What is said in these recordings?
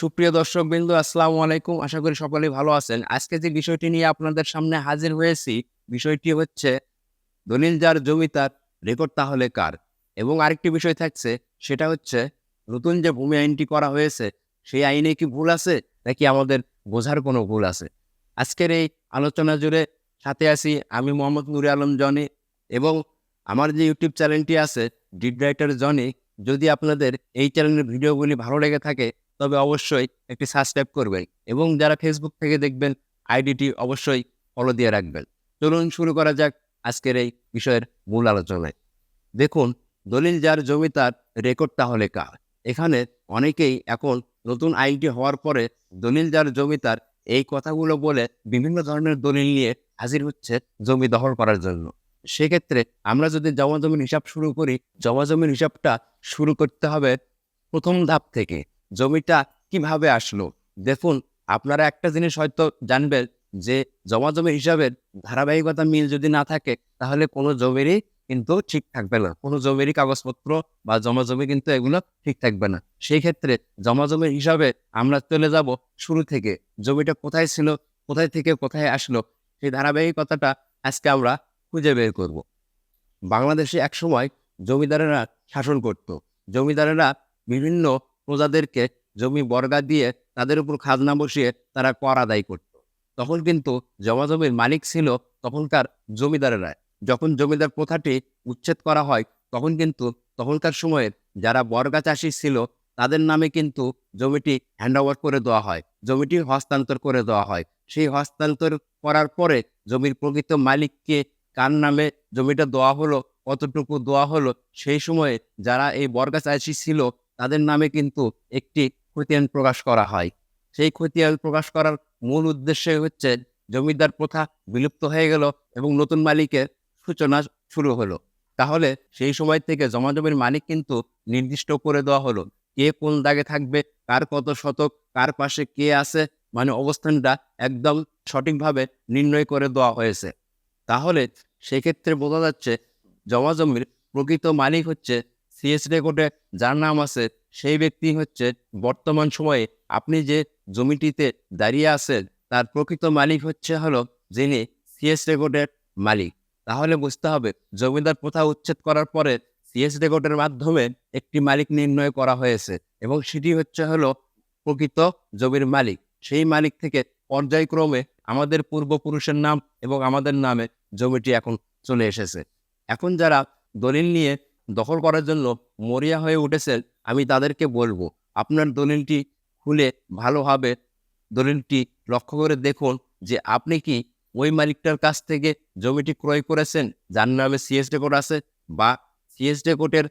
সুপ্রিয় দর্শক বিন্দু, আসসালামু আলাইকুম। আশা করি সকলেই ভালো আছেন। আজকে যে বিষয়টি নিয়ে আপনাদের সামনে হাজির হয়েছি, বিষয়টি হচ্ছে দলিল যার জমি তার রেকর্ড তাহলে কার? এবং আরেকটি বিষয় থাকছে, সেটা হচ্ছে নতুন যে ভূমি আইনটি করা হয়েছে, সেই আইনে কি ভুল আছে, নাকি আমাদের বোঝার কোনো ভুল আছে? আজকের এই আলোচনা জুড়ে সাথে আছি আমি মোহাম্মদ নুরে আলম জনি এবং আমার যে ইউটিউব চ্যানেলটি আছে, ডিড রাইটার জনি। যদি আপনাদের এই চ্যানেলের ভিডিওগুলি ভালো লেগে থাকে তবে অবশ্যই একটি সাবস্ক্রাইব করবেন এবং যারা ফেসবুক থেকে দেখবেন আইডিটি অবশ্যই ফলো দিয়ে রাখবেন। চলুন শুরু করা যাক আজকের এই বিষয়ের মূল আলোচনায়। দেখুন, দলিল যার জমি তার রেকর্ড তাহলে কার? এখানে অনেকেই এখন নতুন আইনটি হওয়ার পরে দলিল যার জমি তার এই কথাগুলো বলে বিভিন্ন ধরনের দলিল নিয়ে হাজির হচ্ছে জমি দখল করার জন্য। সেক্ষেত্রে আমরা যদি জমা জমির হিসাব শুরু করি, জমা জমির হিসাবটা শুরু করতে হবে প্রথম ধাপ থেকে। জমিটা কীভাবে আসলো? দেখুন, আপনারা একটা জিনিস হয়তো জানবেন যে জমা জমির হিসাবের ধারাবাহিকতা মিল যদি না থাকে, তাহলে কোনো জমিরই কিন্তু ঠিক থাকবে না। কোনো জমিরই কাগজপত্র বা জমা জমি কিন্তু এগুলো ঠিক থাকবে না। সেই ক্ষেত্রে জমা জমির হিসাবে আমরা চলে যাব শুরু থেকে। জমিটা কোথায় ছিল, কোথায় থেকে কোথায় আসলো, সেই ধারাবাহিকতাটা আজকে আমরা খুঁজে বের করব। বাংলাদেশে একসময় জমিদারেরা শাসন করত। জমিদারেরা বিভিন্ন প্রজাদেরকে জমি বর্গা দিয়ে তাদের উপর খাজনা বসিয়ে তারা কর আদায় করত। তখন কিন্তু জমা জমির মালিক ছিল তখনকার জমিদারেরা। যখন জমিদার প্রথাটি উচ্ছেদ করা হয়, তখন কিন্তু তখনকার সময়ের যারা বর্গা চাষি ছিল, তাদের নামে কিন্তু জমিটি হ্যান্ড ওভার করে দেওয়া হয়, জমিটি হস্তান্তর করে দেওয়া হয়। সেই হস্তান্তর করার পরে জমির প্রকৃত মালিককে কার নামে জমিটা দেওয়া হলো, কতটুকু দেওয়া হলো, সেই সময়ে যারা এই বর্গা চাষি ছিল তাদের নামে কিন্তু একটি খতিয়ান প্রকাশ করা হয়। সেই খতিয়ান প্রকাশ করার মূল উদ্দেশ্য হচ্ছে জমিদার প্রথা বিলুপ্ত হয়ে গেল এবং নতুন মালিকের সূচনা শুরু হলো। তাহলে সেই সময় থেকে জমা জমির মালিক কিন্তু নির্দিষ্ট করে দেওয়া হলো, কে কোন দাগে থাকবে, কার কত শতক, কার পাশে কে আছে মানে অবস্থানটা একদম সঠিকভাবে নির্ণয় করে দেওয়া হয়েছে। তাহলে সেক্ষেত্রে বোঝা যাচ্ছে জমা জমির প্রকৃত মালিক হচ্ছে সিএস রেকর্ডে যার নাম আছে, সেই ব্যক্তি হচ্ছে বর্তমান সময়ে আপনি যে জমিটিতে দাঁড়িয়ে আছেন, তার প্রকৃত মালিক হচ্ছে হলো যিনি সিএস রেকর্ডের মালিক। তাহলে বুঝতে হবে, জমিদার প্রথা উচ্ছেদ করার পরে সিএস রেকর্ডের মাধ্যমে একটি মালিক নির্ণয় করা হয়েছে এবং সেটি হচ্ছে হলো প্রকৃত জমির মালিক। সেই মালিক থেকে পর্যায়ক্রমে আমাদের পূর্বপুরুষের নাম এবং আমাদের নামে জমিটি এখন চলে এসেছে। এখন যারা দলিল নিয়ে দখল করার জন্য মরিয়া হয়ে উঠেছেন আমি তাদেরকে বলব, আপনার দলিলটি খুলে ভালোভাবে দলিলটি লক্ষ্য করে দেখুন যে আপনি কি ওই মালিকটার কাছ থেকে জমিটি ক্রয় করেছেন, যার নামে সিএস রেকর্ড আছে বা সিএস রেকর্ডের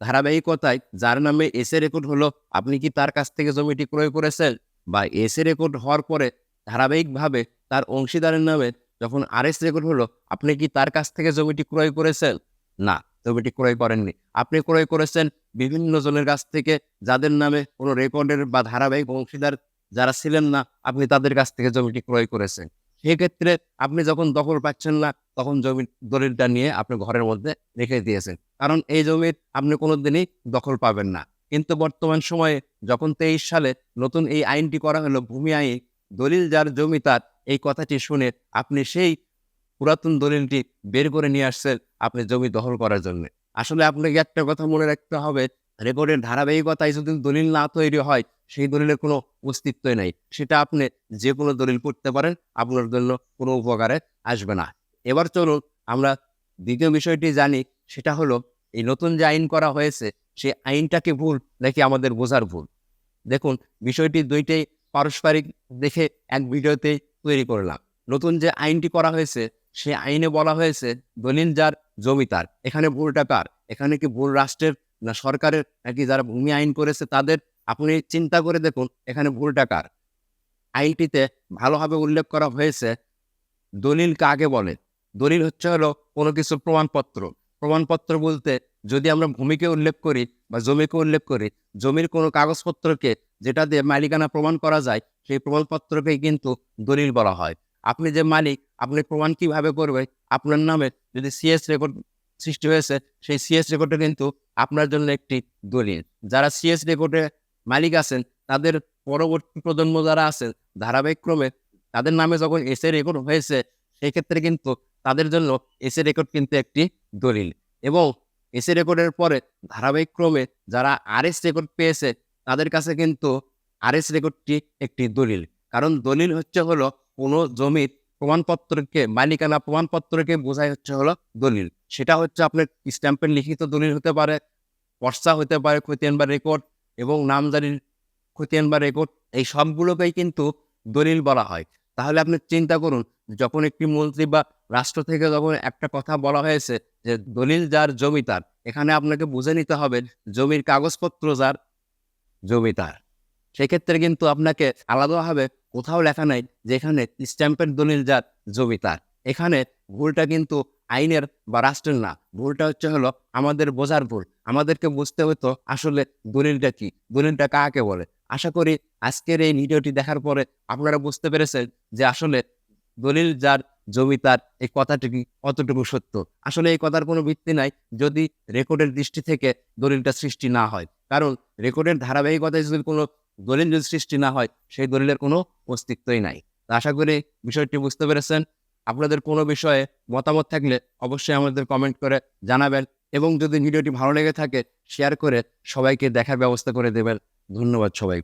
ধারাবাহিকতায় যার নামে এসএ রেকর্ড হলো, আপনি কি তার কাছ থেকে জমিটি ক্রয় করেছেন বা এসএ রেকর্ড হওয়ার পরে ধারাবাহিকভাবে তার অংশীদারের নামে যখন আরএস রেকর্ড হলো, আপনি কি তার কাছ থেকে জমিটি ক্রয় করেছেন? না। জমিটি ক্রয় করেননি। আপনি ক্রয় করেছেন বিভিন্ন জনের কাছ থেকে, যাদের নামে কোনো রেকর্ডের বা ধারাবাহিক অংশীদার যারা ছিলেন না, আপনি তাদের কাছ থেকে জমিটি ক্রয় করেছেন। সেক্ষেত্রে আপনি যখন দখল পাচ্ছেন না, তখন জমির দলিলটা নিয়ে আপনি ঘরের মধ্যে রেখে দিয়েছেন। কারণ এই জমির আপনি কোনো দিনই দখল পাবেন না। কিন্তু বর্তমান সময়ে যখন তেইশ সালে নতুন এই আইনটি করা হলো, ভূমি আইন, দলিল যার জমি তার, এই কথাটি শুনে আপনি সেই পুরাতন দলিলটি বের করে নিয়ে আসছেন আপনি জমি দখল করার জন্য। আসলে আপনাকে একটা কথা মনে রাখতে হবে, রেকর্ডের ধারাবাহিকতায় যদি দলিল না তৈরি হয়, সেই দলিলের কোনো অস্তিত্বই নাই। সেটা আপনি যে কোনো দলিল করতে পারেন, আপনার জন্য কোনো উপকারে আসবে না। এবার চলুন আমরা দ্বিতীয় বিষয়টি জানি, সেটা হলো এই নতুন যে আইন করা হয়েছে, সেই আইনটাকে ভুল নাকি আমাদের বোঝার ভুল? দেখুন, বিষয়টি দুইটাই পারস্পরিক দেখে এক ভিডিওতে তৈরি করলাম। নতুন যে আইনটি করা হয়েছে সে আইনে বলা হয়েছে, দলিল যার জমি তার। এখানে ভুলটা কার? এখানে কি ভুল রাষ্ট্রের না সরকারের? নাকি যারা ভূমি আইন করেছে তাদের? আপনি চিন্তা করে দেখুন, এখানে ভুলটা কার? আইনটিতে ভালোভাবে উল্লেখ করা হয়েছে দলিল কাকে বলে। দলিল হচ্ছে হলো কোনো কিছু প্রমাণপত্র। প্রমাণপত্র বলতে যদি আমরা ভূমিকে উল্লেখ করি বা জমিকে উল্লেখ করি, জমির কোনো কাগজপত্রকে যেটা দিয়ে মালিকানা প্রমাণ করা যায়, সেই প্রমাণপত্রকেই কিন্তু দলিল বলা হয়। আপনি যে মালিক, আপনি প্রমাণ কীভাবে করবে? আপনার নামে যদি সিএস রেকর্ড সৃষ্টি হয়েছে, সেই সিএস রেকর্ডটা কিন্তু আপনার জন্য একটি দলিল। যারা সিএস রেকর্ডে মালিক আছেন, তাদের পরবর্তী প্রজন্ম যারা আছেন ধারাবাহিক ক্রমে তাদের নামে যখন এসে রেকর্ড হয়েছে সেই ক্ষেত্রে কিন্তু তাদের জন্য এসে রেকর্ড কিন্তু একটি দলিল। এবং এসে রেকর্ডের পরে ধারাবাহিক ক্রমে যারা আরএস রেকর্ড পেয়েছে, তাদের কাছে কিন্তু আরএস রেকর্ডটি একটি দলিল। কারণ দলিল হচ্ছে হলো কোনো জমির প্রমাণপত্রকে, মালিকানা প্রমাণপত্রকে বোঝাই হচ্ছে হলো দলিল। সেটা হচ্ছে আপনার স্ট্যাম্পের লিখিত দলিল হতে পারে পর্সা হতে পারে খতিয়ান বা রেকর্ড এবং নামজারির খতিয়ান বা রেকর্ড, এই সবগুলোকেই কিন্তু দলিল বলা হয়। তাহলে আপনি চিন্তা করুন, যখন একটি মন্ত্রী বা রাষ্ট্র থেকে যখন একটা কথা বলা হয়েছে যে দলিল যার, জমি তার, এখানে আপনাকে বুঝে নিতে হবে জমির কাগজপত্র যার, জমি তার। সেক্ষেত্রে কিন্তু আপনাকে আলাদাভাবে কোথাও লেখা নাই যে এখানে স্ট্যাম্পের দলিল যার জমি তার। এখানে ভুলটা কিন্তু আইনের বা রাষ্ট্রের না। ভুলটা হচ্ছে হলো আমাদের বোঝার ভুল। আমাদেরকে বুঝতে হতো আসলে দলিলটা কি, দলিলটা কাকে বলে। আশা করি আজকের এই ভিডিওটি দেখার পরে আপনারা বুঝতে পেরেছেন যে আসলে দলিল যার, জমি তার, এই কথাটি কি কতটুকু সত্য। আসলে এই কথার কোনো ভিত্তি নাই যদি রেকর্ডের দৃষ্টি থেকে দলিলটা সৃষ্টি না হয়। কারণ রেকর্ডের ধারাবাহিকতায় যদি কোনো দলিল যদি সৃষ্টি না হয়, সেই দলিলের কোনো অস্তিত্বই নাই। তো আশা করি বিষয়টি বুঝতে পেরেছেন। আপনাদের কোনো বিষয়ে মতামত থাকলে অবশ্যই আমাদের কমেন্ট করে জানাবেন এবং যদি ভিডিওটি ভালো লেগে থাকে শেয়ার করে সবাইকে দেখার ব্যবস্থা করে দেবেন। ধন্যবাদ সবাই